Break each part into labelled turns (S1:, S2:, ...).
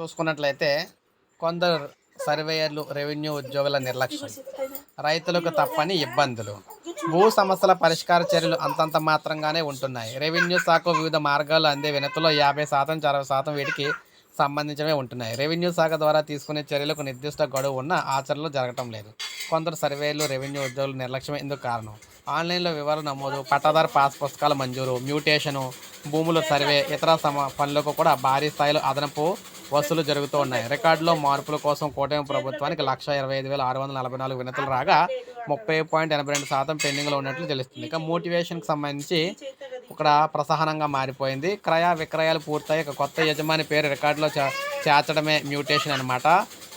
S1: చూసుకున్నట్లయితే కొందరు సర్వేయర్లు రెవెన్యూ ఉద్యోగుల నిర్లక్ష్యం. రైతులకు తప్పని ఇబ్బందులు. భూ సమస్యల పరిష్కార చర్యలు అంతంత మాత్రంగానే ఉంటున్నాయి. రెవెన్యూ శాఖ వివిధ మార్గాలు అందే వినతిలో యాభై శాతం అరవై శాతం వీటికి సంబంధించినవి ఉంటున్నాయి. రెవెన్యూ శాఖ ద్వారా తీసుకునే చర్యలకు నిర్దిష్ట గడువు ఉన్న ఆచరణలు జరగటం లేదు. కొందరు సర్వేలు రెవెన్యూ ఉద్యోగులు నిర్లక్ష్యం ఎందుకు కారణం. ఆన్లైన్లో వివరాలు నమోదు పట్టాదారు పాస్ పుస్తకాల మంజూరు మ్యూటేషను భూముల సర్వే ఇతర సమ పనులకు కూడా భారీ స్థాయిలో అదనపు వసూలు జరుగుతూ ఉన్నాయి. రికార్డులో మార్పుల కోసం కూటమి ప్రభుత్వానికి లక్ష ఇరవై ఐదు వేల ఆరు వందల నలభై నాలుగు వినతులు రాగా ముప్పై పాయింట్ ఎనభై రెండు శాతం పెండింగ్లో ఉన్నట్లు తెలుస్తుంది. ఇక మోటివేషన్కి సంబంధించి ఇక్కడ ప్రసహనంగా మారిపోయింది. క్రయ విక్రయాలు పూర్తయి ఇక కొత్త యజమాని పేరు రికార్డులో చేర్చడమే మ్యూటేషన్ అనమాట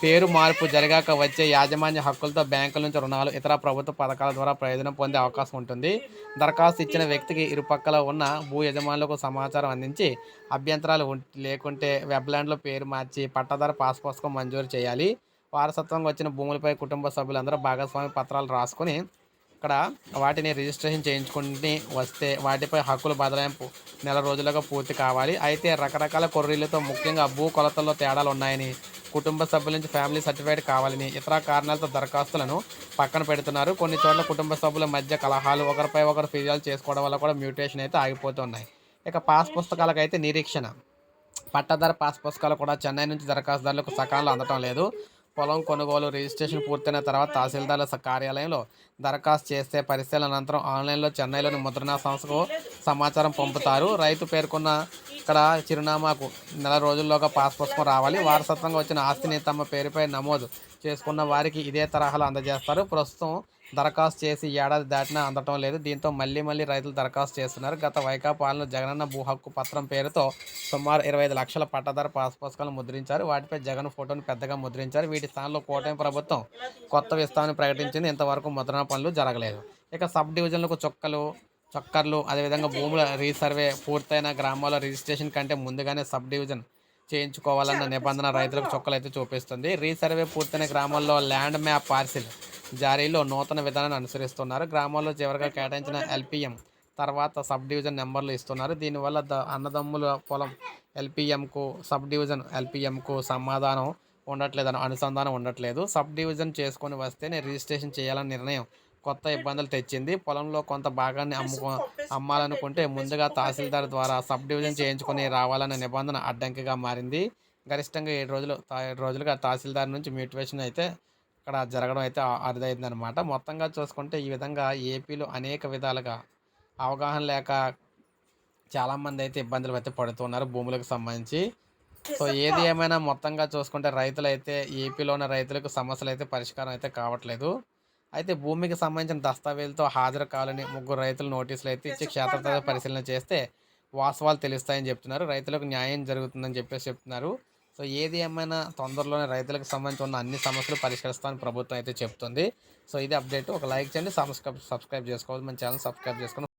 S1: పేరు మార్పు జరిగాక వచ్చే యాజమాన్య హక్కులతో బ్యాంకుల నుంచి రుణాలు ఇతర ప్రభుత్వ పథకాల ద్వారా ప్రయోజనం పొందే అవకాశం ఉంటుంది. దరఖాస్తు ఇచ్చిన వ్యక్తికి ఇరుపక్కల ఉన్న భూ యజమానులకు సమాచారం అందించి అభ్యంతరాలు లేకుంటే వెబ్లాండ్లో పేరు మార్చి పట్టాదారు పాస్ పుస్తకం మంజూరు చేయాలి. వారసత్వంగా వచ్చిన భూములపై కుటుంబ సభ్యులందరూ భాగస్వామి పత్రాలు రాసుకొని ఇక్కడ వాటిని రిజిస్ట్రేషన్ చేయించుకుని వస్తే వాటిపై హక్కుల బదలాయింపు నెల రోజులుగా పూర్తి కావాలి. అయితే రకరకాల కొర్రీలతో ముఖ్యంగా భూ కొలతల్లో తేడాలు ఉన్నాయని కుటుంబ సభ్యుల నుంచి ఫ్యామిలీ సర్టిఫికేట్ కావాలని ఇతర కారణాలతో దరఖాస్తులను పక్కన పెడుతున్నారు. కొన్ని చోట్ల కుటుంబ సభ్యుల మధ్య కలహాలు ఒకరిపై ఒకరు ఫిర్యాదు చేసుకోవడం వల్ల కూడా మ్యూటేషన్ అయితే ఆగిపోతున్నాయి. ఇక పాస్ పుస్తకాలకైతే నిరీక్షణ. పట్టాదారు పాస్ పుస్తకాలు కూడా చెన్నై నుంచి దరఖాస్తుదారులకు సకాలంలో అందటం లేదు. పొలం కొనుగోలు రిజిస్ట్రేషన్ పూర్తయిన తర్వాత తహసీల్దార్ల కార్యాలయంలో దరఖాస్తు చేస్తే పరిశీలన అనంతరం ఆన్లైన్లో చెన్నైలోని ముద్రణ సంస్థకు సమాచారం పంపుతారు. రైతు పేర్కొన్న ఇక్కడ చిరునామాకు నెల రోజుల్లోగా పాస్ పుస్తకం రావాలి. వారసత్వంగా వచ్చిన ఆస్తిని తమ పేరుపై నమోదు చేసుకున్న వారికి ఇదే తరహాలో అందజేస్తారు. ప్రస్తుతం దరఖాస్తు చేసి ఏడాది దాటినా అందటం లేదు. దీంతో మళ్ళీ మళ్ళీ రైతులు దరఖాస్తు చేస్తున్నారు. గత వైకాపా పాలన జగనన్న భూ హక్కు పత్రం పేరుతో సుమారు ఇరవై ఐదు లక్షల పట్టాదారు పాస్ పుస్తకాలను ముద్రించారు. వాటిపై జగన్ ఫోటోను పెద్దగా ముద్రించారు. వీటి స్థానంలో కూటమి ప్రభుత్వం కొత్త విస్తారాన్ని ప్రకటించింది. ఇంతవరకు ముద్రణ పనులు జరగలేదు. ఇక సబ్ డివిజన్లకు చొక్కలు చక్కర్లు అదేవిధంగా భూముల రీసర్వే పూర్తయిన గ్రామాల రిజిస్ట్రేషన్ కంటే ముందుగానే సబ్ డివిజన్ చేయించుకోవాలన్న నిబంధన రైతులకు చొక్కలు అయితే చూపిస్తుంది. రీసర్వే పూర్తయిన గ్రామాల్లో ల్యాండ్ మ్యాప్ పార్సిల్ జారీలో నూతన విధానాన్ని అనుసరిస్తున్నారు. గ్రామాల్లో చివరిగా కేటాయించిన ఎల్పిఎం తర్వాత సబ్ డివిజన్ నెంబర్లు ఇస్తున్నారు. దీనివల్ల ద అన్నదమ్ముల పొలం ఎల్పిఎంకు సబ్ డివిజన్ ఎల్పిఎంకు సమాధానం ఉండట్లేదు అనుసంధానం ఉండట్లేదు. సబ్ డివిజన్ చేసుకొని వస్తేనే రిజిస్ట్రేషన్ చేయాలని నిర్ణయం కొత్త ఇబ్బందులు తెచ్చింది. పొలంలో కొంత భాగాన్ని అమ్ముకో అమ్మాలనుకుంటే ముందుగా తహసీల్దార్ ద్వారా సబ్ డివిజన్ చేయించుకొని రావాలనే నిబంధన అడ్డంకిగా మారింది. గరిష్టంగా ఏడు రోజులు ఏడు రోజులుగా తహసీల్దార్ నుంచి మ్యూటివేషన్ అయితే ఇక్కడ జరగడం అయితే అరుదైందనమాట మొత్తంగా చూసుకుంటే ఈ విధంగా ఏపీలో అనేక విధాలుగా అవగాహన లేక చాలామంది అయితే ఇబ్బందులు అయితే పడుతున్నారు భూములకు సంబంధించి. సో ఏది ఏమైనా మొత్తంగా చూసుకుంటే రైతులు అయితే ఏపీలో ఉన్న రైతులకు సమస్యలు అయితే పరిష్కారం అయితే కావట్లేదు. అయితే భూమికి సంబంధించిన దస్తావేజులతో హాజరు కావాలని ముగ్గురు రైతులు నోటీసులు అయితే ఇచ్చి క్షేత్రస్థాయి పరిశీలన చేస్తే వాస్తవాలు తెలుస్తాయని చెప్తున్నారు. రైతులకు న్యాయం జరుగుతుందని చెప్పేసి చెప్తున్నారు. సో ఏది ఏమైనా తొందరలోనే రైతులకు సంబంధించి ఉన్న అన్ని సమస్యలు పరిష్కరిస్తామని ప్రభుత్వం అయితే చెప్తుంది. సో ఇది అప్డేట్. ఒక లైక్ చేయండి. సబ్స్క్రైబ్ సబ్స్క్రైబ్ చేసుకోవాలి మన ఛానల్ సబ్స్క్రైబ్ చేసుకుని